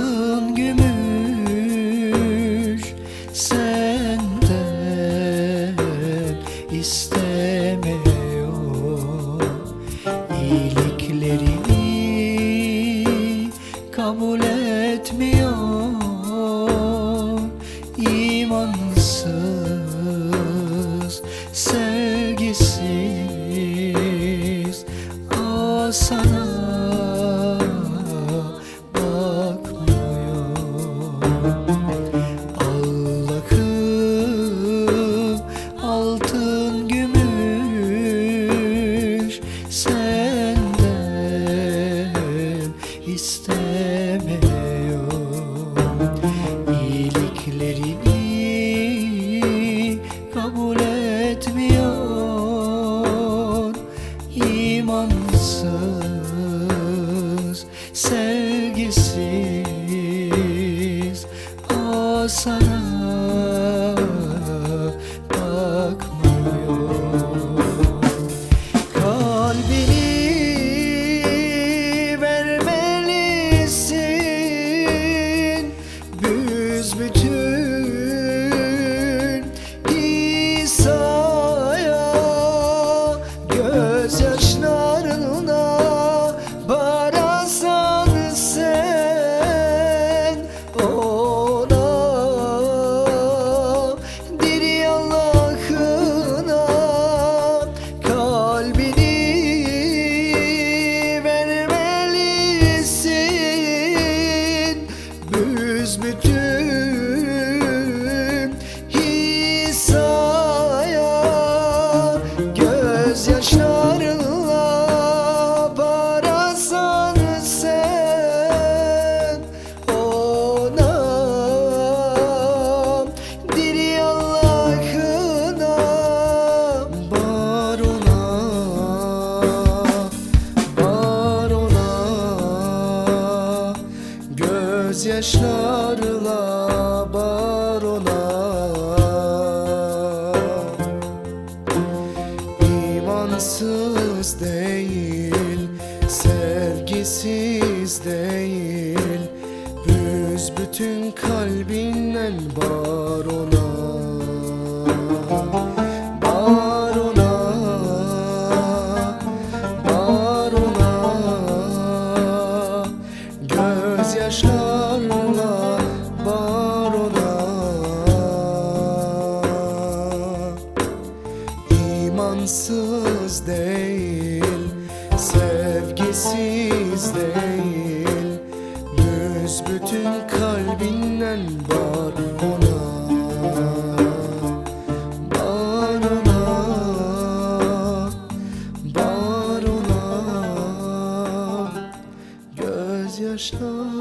altın gümüş senden istemiyor. İyiliklerini kabul etmiyor. İmansız sevgisiz asan senden istemiyor İyiliklerini kabul etmiyor. İmansız, sevgisiz gözyaşlarla bar ona İmansız değil, sevgisiz değil. Büzbütün kalbinden bar sevgisiz değil. Büzbütün kalbinden bar ona. Bar ona Bar ona. Ona